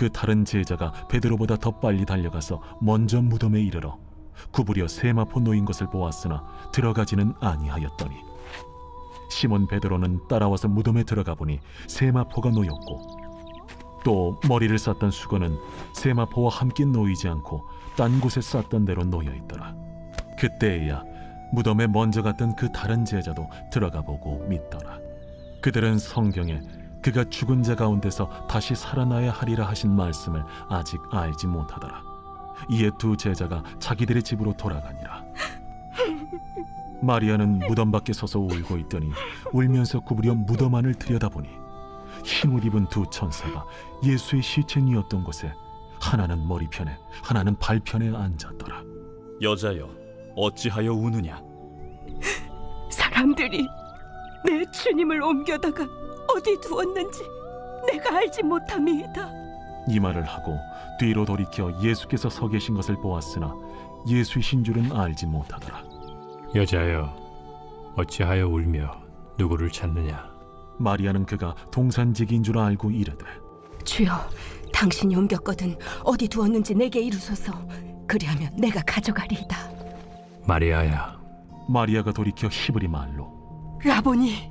그 다른 제자가 베드로보다 더 빨리 달려가서 먼저 무덤에 이르러 구부려 세마포 놓인 것을 보았으나 들어가지는 아니하였더니 시몬 베드로는 따라와서 무덤에 들어가 보니 세마포가 놓였고 또 머리를 쌌던 수건은 세마포와 함께 놓이지 않고 딴 곳에 쌌던 대로 놓여 있더라 그때에야 무덤에 먼저 갔던 그 다른 제자도 들어가 보고 믿더라. 그들은 성경에 그가 죽은 자 가운데서 다시 살아나야 하리라 하신 말씀을 아직 알지 못하더라. 이에 두 제자가 자기들의 집으로 돌아가니라. 마리아는 무덤 밖에 서서 울고 있더니 울면서 구부려 무덤 안을 들여다보니 흰옷 입은 두 천사가 예수의 시체니었던 곳에 하나는 머리편에 하나는 발편에 앉았더라. 여자여 어찌하여 우느냐 사람들이 내 주님을 옮겨다가 어디 두었는지 내가 알지 못함이다. 이 말을 하고 뒤로 돌이켜 예수께서 서 계신 것을 보았으나 예수이신 줄은 알지 못하더라. 여자여 어찌하여 울며 누구를 찾느냐 마리아는 그가 동산직인 줄 알고 이르되 주여, 당신이 옮겼거든 어디 두었는지 내게 이루소서. 그리하면 내가 가져가리이다. 마리아야 마리아가 돌이켜 히브리 말로 라보니,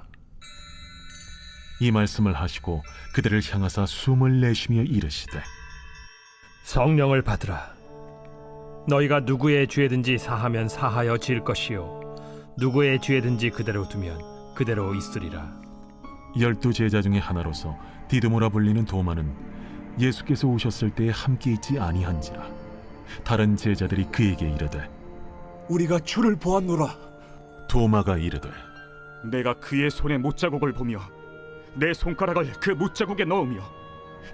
이 말씀을 하시고 그들을 향하사 숨을 내쉬며 이르시되 성령을 받으라. 너희가 누구의 죄든지 사하면 사하여 질 것이요 누구의 죄든지 그대로 두면 그대로 있으리라. 열두 제자 중에 하나로서 디드모라 불리는 도마는 예수께서 오셨을 때에 함께 있지 아니한지라 다른 제자들이 그에게 이르되 우리가 주를 보았노라. 도마가 이르되 내가 그의 손에 못자국을 보며 내 손가락을 그 못자국에 넣으며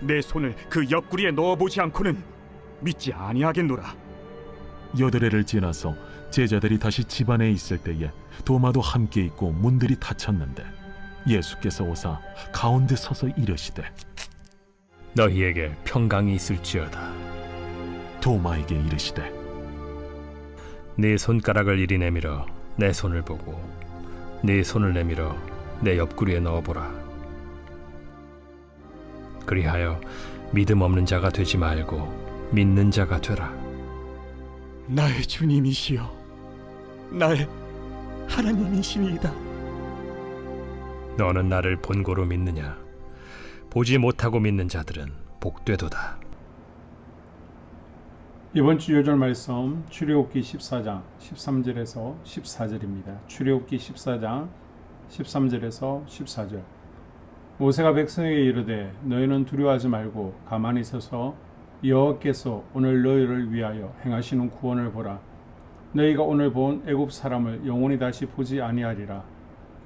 내 손을 그 옆구리에 넣어보지 않고는 믿지 아니하겠노라. 여드레를 지나서 제자들이 다시 집안에 있을 때에 도마도 함께 있고 문들이 닫혔는데 예수께서 오사 가운데 서서 이르시되 너희에게 평강이 있을지어다. 도마에게 이르시되 네 손가락을 이리 내밀어 내 손을 보고 네 손을 내밀어 내 옆구리에 넣어보라. 그리하여 믿음 없는 자가 되지 말고 믿는 자가 되라. 나의 주님이시여, 나의 하나님이시니이다. 너는 나를 본고로 믿느냐? 보지 못하고 믿는 자들은 복되도다. 이번 주 요절 말씀 출애굽기 14장 13절에서 14절입니다. 출애굽기 14장 13절에서 14절. 모세가 백성에게 이르되 너희는 두려워하지 말고 가만히 서서 여호와께서 오늘 너희를 위하여 행하시는 구원을 보라. 너희가 오늘 본 애굽 사람을 영원히 다시 보지 아니하리라.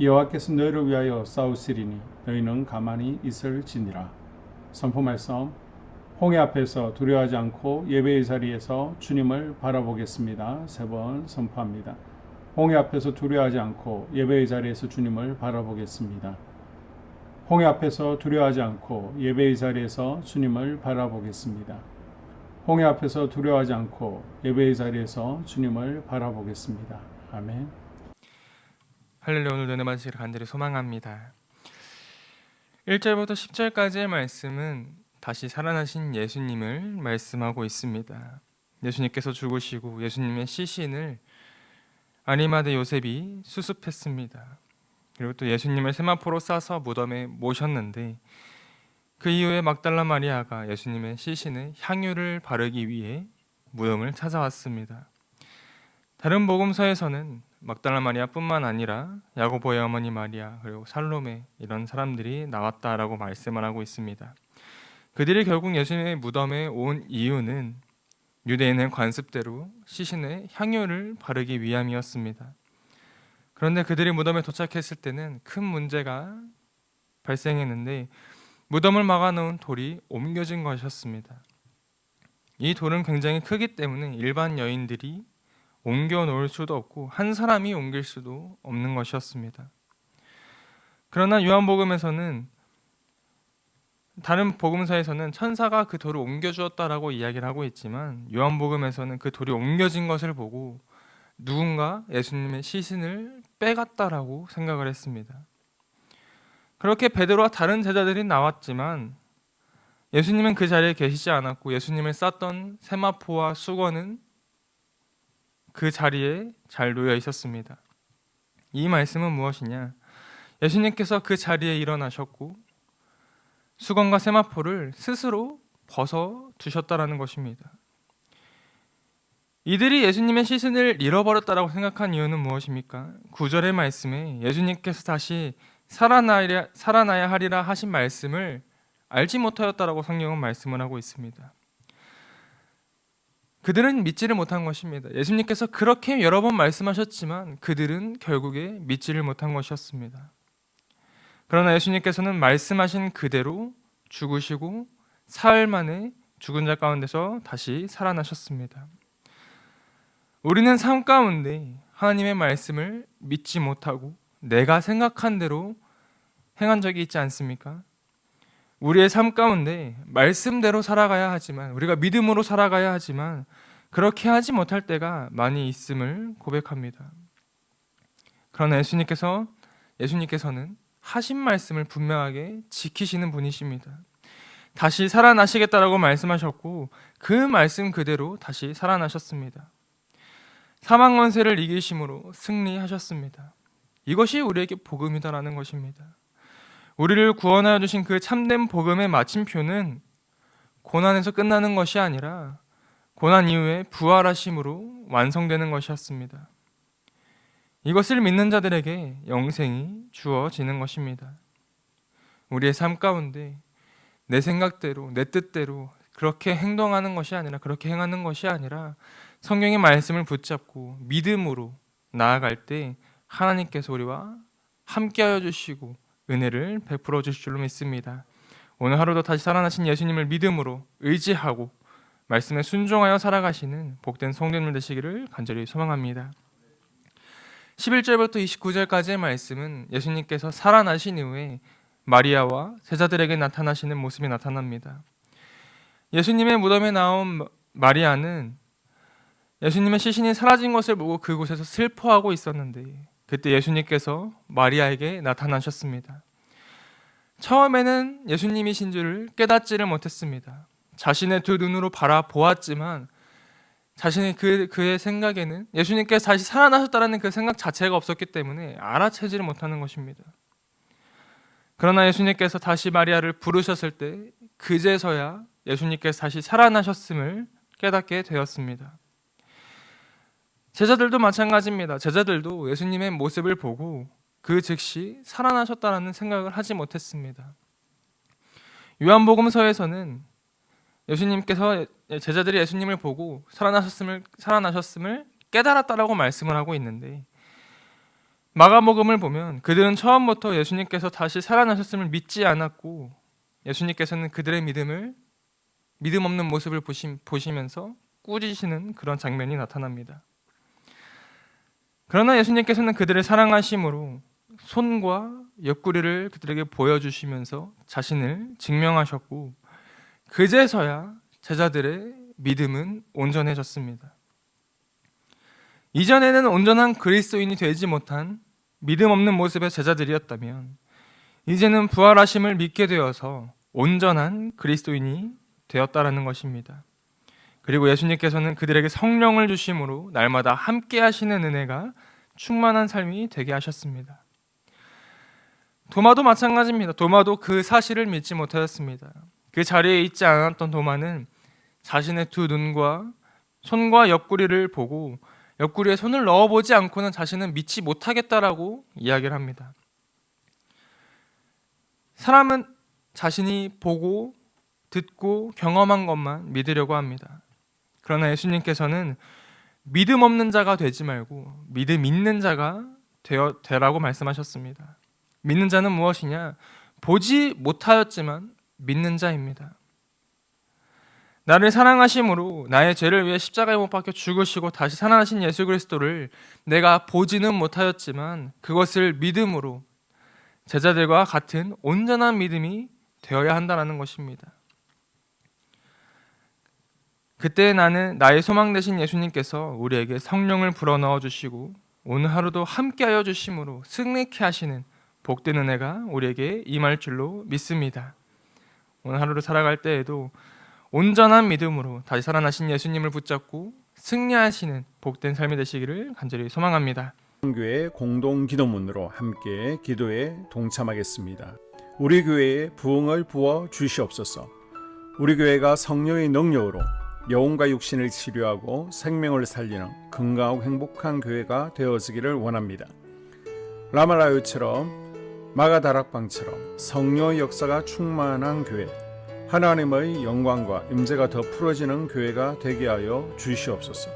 여호와께서 너희를 위하여 싸우시리니 너희는 가만히 있을지니라. 선포 말씀 홍해 앞에서 두려워하지 않고 예배의 자리에서 주님을 바라보겠습니다. 세 번 선포합니다. 홍해 앞에서 두려워하지 않고 예배의 자리에서 주님을 바라보겠습니다. 홍해 앞에서 두려워하지 않고 예배의 자리에서 주님을 바라보겠습니다. 홍해 앞에서 두려워하지 않고 예배의 자리에서 주님을 바라보겠습니다. 아멘. 할렐루야 오늘 은혜 받으시기를 간절히 소망합니다. 1절부터 10절까지의 말씀은 다시 살아나신 예수님을 말씀하고 있습니다. 예수님께서 죽으시고 예수님의 시신을 아리마대 요셉이 수습했습니다. 그리고 또 예수님을 세마포로 싸서 무덤에 모셨는데 그 이후에 막달라 마리아가 예수님의 시신에 향유를 바르기 위해 무덤을 찾아왔습니다. 다른 복음서에서는 막달라 마리아뿐만 아니라 야고보의 어머니 마리아 그리고 살로메 이런 사람들이 나왔다라고 말씀을 하고 있습니다. 그들이 결국 예수님의 무덤에 온 이유는 유대인의 관습대로 시신에 향유를 바르기 위함이었습니다. 그런데 그들이 무덤에 도착했을 때는 큰 문제가 발생했는데 무덤을 막아놓은 돌이 옮겨진 것이었습니다. 이 돌은 굉장히 크기 때문에 일반 여인들이 옮겨 놓을 수도 없고 한 사람이 옮길 수도 없는 것이었습니다. 그러나 요한복음에서는 다른 복음서에서는 천사가 그 돌을 옮겨 주었다라고 이야기를 하고 있지만 요한복음에서는 그 돌이 옮겨진 것을 보고 누군가 예수님의 시신을 빼갔다라고 생각을 했습니다. 그렇게 베드로와 다른 제자들이 나왔지만 예수님은 그 자리에 계시지 않았고 예수님을 쌌던 세마포와 수건은 그 자리에 잘 놓여 있었습니다. 이 말씀은 무엇이냐? 예수님께서 그 자리에 일어나셨고 수건과 세마포를 스스로 벗어 두셨다라는 것입니다. 이들이 예수님의 시신을 잃어버렸다라고 생각한 이유는 무엇입니까? 구절의 말씀에 예수님께서 다시 살아나야, 살아나야 하리라 하신 말씀을 알지 못하였다라고 성경은 말씀을 하고 있습니다. 그들은 믿지를 못한 것입니다. 예수님께서 그렇게 여러 번 말씀하셨지만 그들은 결국에 믿지를 못한 것이었습니다. 그러나 예수님께서는 말씀하신 그대로 죽으시고 사흘 만에 죽은 자 가운데서 다시 살아나셨습니다. 우리는 삶 가운데 하나님의 말씀을 믿지 못하고 내가 생각한 대로 행한 적이 있지 않습니까? 우리의 삶 가운데 말씀대로 살아가야 하지만 우리가 믿음으로 살아가야 하지만 그렇게 하지 못할 때가 많이 있음을 고백합니다. 그러나 예수님께서 예수님께서는 하신 말씀을 분명하게 지키시는 분이십니다. 다시 살아나시겠다라고 말씀하셨고 그 말씀 그대로 다시 살아나셨습니다. 사망 권세를 이기심으로 승리하셨습니다. 이것이 우리에게 복음이다라는 것입니다. 우리를 구원하여 주신 그 참된 복음의 마침표는 고난에서 끝나는 것이 아니라 고난 이후에 부활하심으로 완성되는 것이었습니다. 이것을 믿는 자들에게 영생이 주어지는 것입니다. 우리의 삶 가운데 내 생각대로 내 뜻대로 그렇게 행동하는 것이 아니라 그렇게 행하는 것이 아니라 성경의 말씀을 붙잡고 믿음으로 나아갈 때 하나님께서 우리와 함께하여 주시고 은혜를 베풀어 주실 줄로 믿습니다. 오늘 하루도 다시 살아나신 예수님을 믿음으로 의지하고 말씀에 순종하여 살아가시는 복된 성도님들 되시기를 간절히 소망합니다. 11절부터 29절까지의 말씀은 예수님께서 살아나신 이후에 마리아와 제자들에게 나타나시는 모습이 나타납니다. 예수님의 무덤에 나온 마리아는 예수님의 시신이 사라진 것을 보고 그곳에서 슬퍼하고 있었는데 그때 예수님께서 마리아에게 나타나셨습니다. 처음에는 예수님이신 줄을 깨닫지를 못했습니다. 자신의 두 눈으로 바라보았지만 자신의 그, 그의 생각에는 예수님께서 다시 살아나셨다는 그 생각 자체가 없었기 때문에 알아채지를 못하는 것입니다. 그러나 예수님께서 다시 마리아를 부르셨을 때 그제서야 예수님께서 다시 살아나셨음을 깨닫게 되었습니다. 제자들도 마찬가지입니다. 제자들도 예수님의 모습을 보고 그 즉시 살아나셨다라는 생각을 하지 못했습니다. 요한복음서에서는 예수님께서 제자들이 예수님을 보고 살아나셨음을 살아나셨음을 깨달았다라고 말씀을 하고 있는데 마가복음을 보면 그들은 처음부터 예수님께서 다시 살아나셨음을 믿지 않았고 예수님께서는 그들의 믿음을 믿음 없는 모습을 보시, 보시면서 꾸짖으시는 그런 장면이 나타납니다. 그러나 예수님께서는 그들을 사랑하심으로 손과 옆구리를 그들에게 보여주시면서 자신을 증명하셨고 그제서야 제자들의 믿음은 온전해졌습니다. 이전에는 온전한 그리스도인이 되지 못한 믿음 없는 모습의 제자들이었다면 이제는 부활하심을 믿게 되어서 온전한 그리스도인이 되었다라는 것입니다. 그리고 예수님께서는 그들에게 성령을 주심으로 날마다 함께 하시는 은혜가 충만한 삶이 되게 하셨습니다. 도마도 마찬가지입니다. 도마도 그 사실을 믿지 못하였습니다. 그 자리에 있지 않았던 도마는 자신의 두 눈과 손과 옆구리를 보고 옆구리에 손을 넣어보지 않고는 자신은 믿지 못하겠다라고 이야기를 합니다. 사람은 자신이 보고 듣고 경험한 것만 믿으려고 합니다. 그러나 예수님께서는 믿음 없는 자가 되지 말고 믿음 있는 자가 되어 되라고 말씀하셨습니다. 믿는 자는 무엇이냐? 보지 못하였지만 믿는 자입니다. 나를 사랑하심으로 나의 죄를 위해 십자가에 못 박혀 죽으시고 다시 살아나신 예수 그리스도를 내가 보지는 못하였지만 그것을 믿음으로 제자들과 같은 온전한 믿음이 되어야 한다는 것입니다. 그때 나는 나의 소망 되신 예수님께서 우리에게 성령을 불어넣어 주시고 오늘 하루도 함께하여 주심으로 승리케 하시는 복된 은혜가 우리에게 임할 줄로 믿습니다. 오늘 하루를 살아갈 때에도 온전한 믿음으로 다시 살아나신 예수님을 붙잡고 승리하시는 복된 삶이 되시기를 간절히 소망합니다. 교회 공동 기도문으로 함께 기도에 동참하겠습니다. 우리 교회에 부흥을 부어 주시옵소서. 우리 교회가 성령의 능력으로 영혼과 육신을 치료하고 생명을 살리는 건강하고 행복한 교회가 되어지기를 원합니다. 라마라요처럼 마가다락방처럼 성령의 역사가 충만한 교회, 하나님의 영광과 임재가 더 풀어지는 교회가 되게 하여 주시옵소서.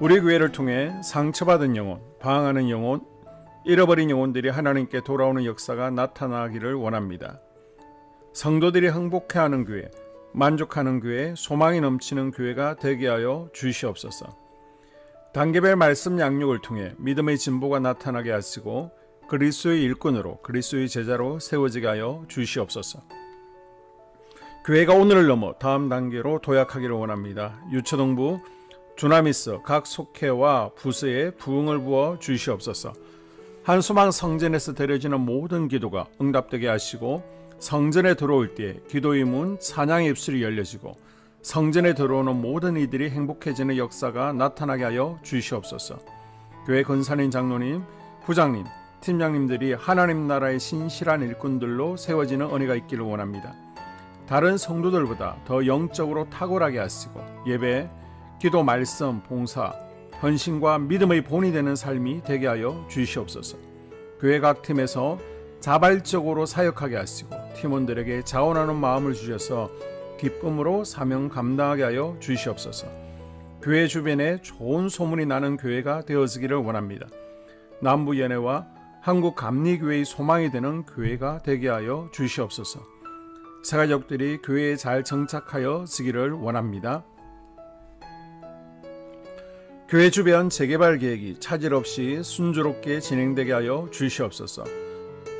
우리 교회를 통해 상처받은 영혼, 방황하는 영혼, 잃어버린 영혼들이 하나님께 돌아오는 역사가 나타나기를 원합니다. 성도들이 행복해하는 교회, 만족하는 교회, 소망이 넘치는 교회가 되게 하여 주시옵소서. 단계별 말씀 양육을 통해 믿음의 진보가 나타나게 하시고 그리스도의 일꾼으로 그리스도의 제자로 세워지게 하여 주시옵소서. 교회가 오늘을 넘어 다음 단계로 도약하기를 원합니다. 유초동부 주나미스 각 속회와 부서에 부흥을 부어 주시옵소서. 한수망 성전에서 드려지는 모든 기도가 응답되게 하시고 성전에 들어올 때 기도의 문 찬양의 입술이 열려지고 성전에 들어오는 모든 이들이 행복해지는 역사가 나타나게 하여 주시옵소서. 교회 권사님 장로님, 부장님, 팀장님들이 하나님 나라의 신실한 일꾼들로 세워지는 은혜가 있기를 원합니다. 다른 성도들보다 더 영적으로 탁월하게 하시고 예배, 기도, 말씀, 봉사, 헌신과 믿음의 본이 되는 삶이 되게 하여 주시옵소서. 교회 각 팀에서 자발적으로 사역하게 하시고 팀원들에게 자원하는 마음을 주셔서 기쁨으로 사명 감당하게 하여 주시옵소서. 교회 주변에 좋은 소문이 나는 교회가 되어지기를 원합니다. 남부 연회와 한국 감리교회의 소망이 되는 교회가 되게 하여 주시옵소서. 세가족들이 교회에 잘 정착하여 지기를 원합니다. 교회 주변 재개발 계획이 차질 없이 순조롭게 진행되게 하여 주시옵소서.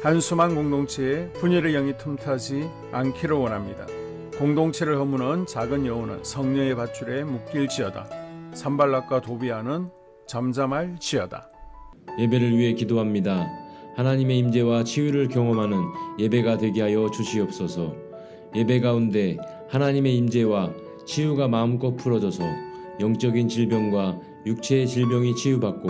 한수만 공동체에 분열의 영이 틈타지 않기를 원합니다. 공동체를 허무는 작은 여우는 성령의 밧줄에 묶일지어다. 산발락과 도비아는 잠잠할지어다. 예배를 위해 기도합니다. 하나님의 임재와 치유를 경험하는 예배가 되게 하여 주시옵소서. 예배 가운데 하나님의 임재와 치유가 마음껏 풀어져서 영적인 질병과 육체의 질병이 치유받고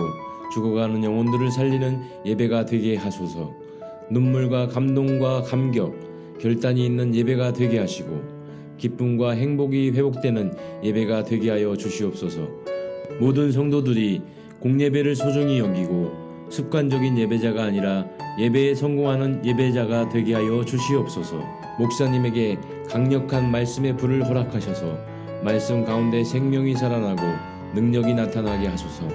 죽어가는 영혼들을 살리는 예배가 되게 하소서. 눈물과 감동과 감격, 결단이 있는 예배가 되게 하시고 기쁨과 행복이 회복되는 예배가 되게 하여 주시옵소서. 모든 성도들이 공예배를 소중히 여기고 습관적인 예배자가 아니라 예배에 성공하는 예배자가 되게 하여 주시옵소서. 목사님에게 강력한 말씀의 불을 허락하셔서 말씀 가운데 생명이 살아나고 능력이 나타나게 하소서.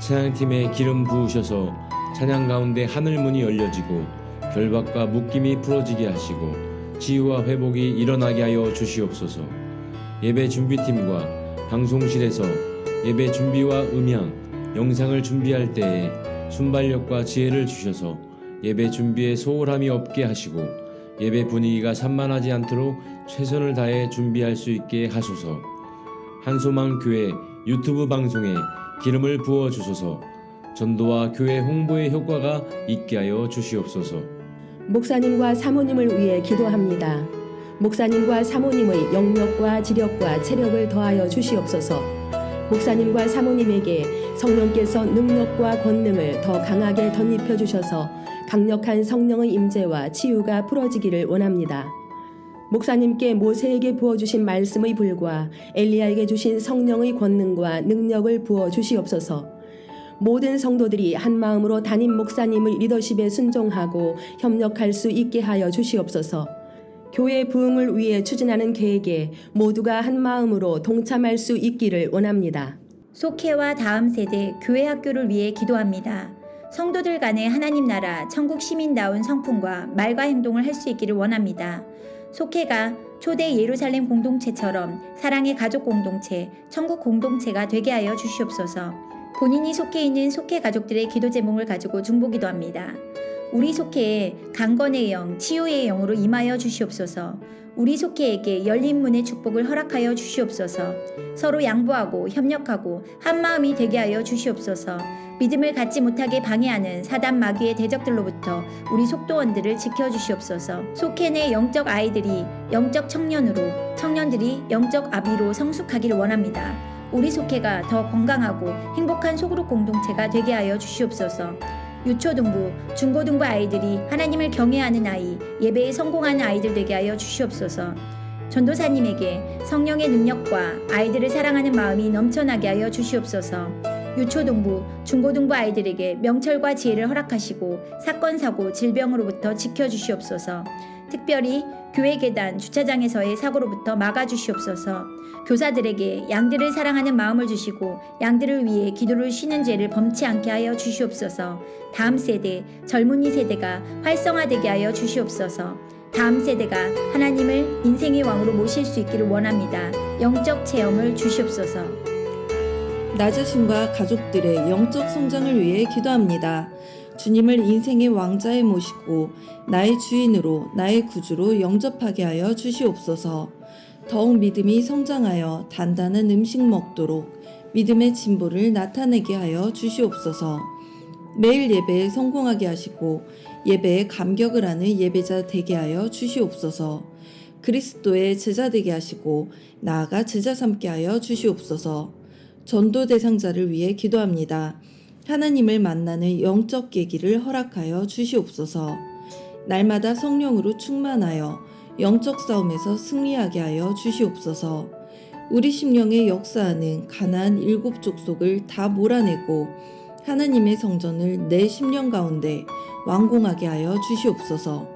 찬양팀에 기름 부으셔서 찬양 가운데 하늘 문이 열려지고 결박과 묶임이 풀어지게 하시고 치유와 회복이 일어나게 하여 주시옵소서. 예배 준비팀과 방송실에서 예배 준비와 음향, 영상을 준비할 때에 순발력과 지혜를 주셔서 예배 준비에 소홀함이 없게 하시고 예배 분위기가 산만하지 않도록 최선을 다해 준비할 수 있게 하소서. 한소망 교회 유튜브 방송에 기름을 부어 주소서. 전도와 교회 홍보의 효과가 있게 하여 주시옵소서. 목사님과 사모님을 위해 기도합니다. 목사님과 사모님의 영력과 지력과 체력을 더하여 주시옵소서. 목사님과 사모님에게 성령께서 능력과 권능을 더 강하게 덧입혀 주셔서 강력한 성령의 임재와 치유가 풀어지기를 원합니다. 목사님께 모세에게 부어 주신 말씀의 불과 엘리야에게 주신 성령의 권능과 능력을 부어 주시옵소서. 모든 성도들이 한 마음으로 담임 목사님의 리더십에 순종하고 협력할 수 있게 하여 주시옵소서. 교회 부흥을 위해 추진하는 계획에 모두가 한 마음으로 동참할 수 있기를 원합니다. 속회와 다음 세대 교회 학교를 위해 기도합니다. 성도들 간의 하나님 나라 천국 시민다운 성품과 말과 행동을 할 수 있기를 원합니다. 속회가 초대 예루살렘 공동체처럼 사랑의 가족 공동체, 천국 공동체가 되게 하여 주시옵소서. 본인이 속해 있는 속회 가족들의 기도 제목을 가지고 중보기도 합니다. 우리 속회에 강건의 영, 치유의 영으로 임하여 주시옵소서. 우리 속회에게 열린 문의 축복을 허락하여 주시옵소서. 서로 양보하고 협력하고 한 마음이 되게 하여 주시옵소서. 믿음을 갖지 못하게 방해하는 사단 마귀의 대적들로부터 우리 속도원들을 지켜 주시옵소서. 속해 내 영적 아이들이 영적 청년으로, 청년들이 영적 아비로 성숙하기를 원합니다. 우리 속회가 더 건강하고 행복한 소그룹 공동체가 되게 하여 주시옵소서. 유초등부, 중고등부 아이들이 하나님을 경외하는 아이, 예배에 성공하는 아이들 되게 하여 주시옵소서. 전도사님에게 성령의 능력과 아이들을 사랑하는 마음이 넘쳐나게 하여 주시옵소서. 유초등부, 중고등부 아이들에게 명철과 지혜를 허락하시고 사건, 사고, 질병으로부터 지켜주시옵소서. 특별히 교회 계단, 주차장에서의 사고로부터 막아주시옵소서. 교사들에게 양들을 사랑하는 마음을 주시고 양들을 위해 기도를 쉬는 죄를 범치 않게 하여 주시옵소서. 다음 세대, 젊은이 세대가 활성화되게 하여 주시옵소서. 다음 세대가 하나님을 인생의 왕으로 모실 수 있기를 원합니다. 영적 체험을 주시옵소서. 나 자신과 가족들의 영적 성장을 위해 기도합니다. 주님을 인생의 왕자에 모시고 나의 주인으로 나의 구주로 영접하게 하여 주시옵소서. 더욱 믿음이 성장하여 단단한 음식 먹도록 믿음의 진보를 나타내게 하여 주시옵소서. 매일 예배에 성공하게 하시고 예배에 감격을 하는 예배자 되게 하여 주시옵소서. 그리스도의 제자 되게 하시고 나아가 제자 삼게 하여 주시옵소서. 전도 대상자를 위해 기도합니다. 하나님을 만나는 영적 계기를 허락하여 주시옵소서. 날마다 성령으로 충만하여 영적 싸움에서 승리하게 하여 주시옵소서. 우리 심령에 역사하는 가나안 일곱 족속을 다 몰아내고 하나님의 성전을 내 심령 가운데 완공하게 하여 주시옵소서.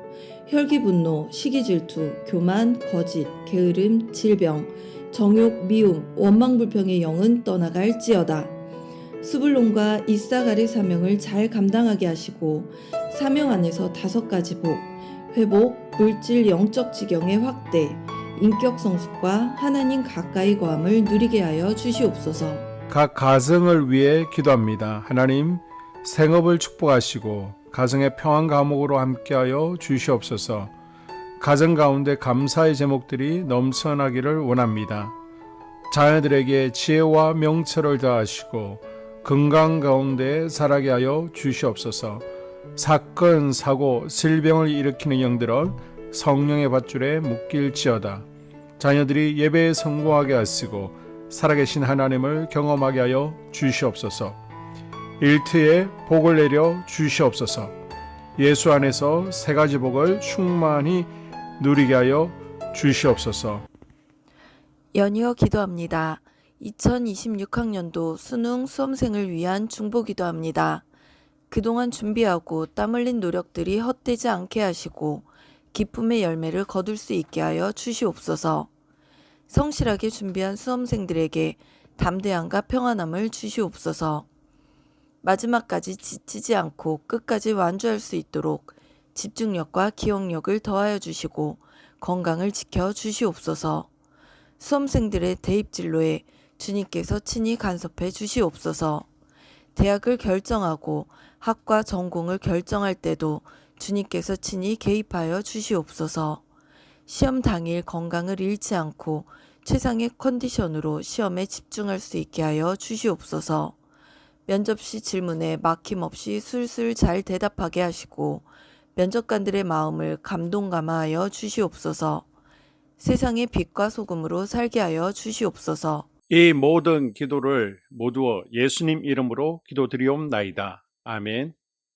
혈기 분노, 시기 질투, 교만, 거짓, 게으름, 질병, 정욕, 미움, 원망 불평의 영은 떠나갈지어다. 수불론과 이사가리 사명을 잘 감당하게 하시고 사명 안에서 다섯 가지 복, 회복, 물질 영적 지경의 확대, 인격 성숙과 하나님 가까이 거함을 누리게 하여 주시옵소서. 각 가정을 위해 기도합니다. 하나님 생업을 축복하시고 가정의 평안 감옥으로 함께하여 주시옵소서. 가정 가운데 감사의 제목들이 넘쳐나기를 원합니다. 자녀들에게 지혜와 명철을 더하시고 건강 가운데 살아게 하여 주시옵소서. 사건, 사고, 질병을 일으키는 영들은 성령의 밧줄에 묶일지어다. 자녀들이 예배에 성공하게 하시고 살아계신 하나님을 경험하게 하여 주시옵소서. 일트에 복을 내려 주시옵소서. 예수 안에서 세 가지 복을 충만히 누리게 하여 주시옵소서. 연이어 기도합니다. 2026학년도 수능 수험생을 위한 중보 기도합니다. 그동안 준비하고 땀 흘린 노력들이 헛되지 않게 하시고 기쁨의 열매를 거둘 수 있게 하여 주시옵소서. 성실하게 준비한 수험생들에게 담대함과 평안함을 주시옵소서. 마지막까지 지치지 않고 끝까지 완주할 수 있도록 집중력과 기억력을 더하여 주시고 건강을 지켜 주시옵소서. 수험생들의 대입 진로에 주님께서 친히 간섭해 주시옵소서. 대학을 결정하고 학과 전공을 결정할 때도 주님께서 친히 개입하여 주시옵소서. 시험 당일 건강을 잃지 않고 최상의 컨디션으로 시험에 집중할 수 있게 하여 주시옵소서. 면접 시 질문에 막힘없이 술술 잘 대답하게 하시고 면접관들의 마음을 감동감화하여 주시옵소서. 세상의 빛과 소금으로 살게 하여 주시옵소서. 이 모든 기도를 모두 예수님 이름으로 기도드리옵나이다. 아멘.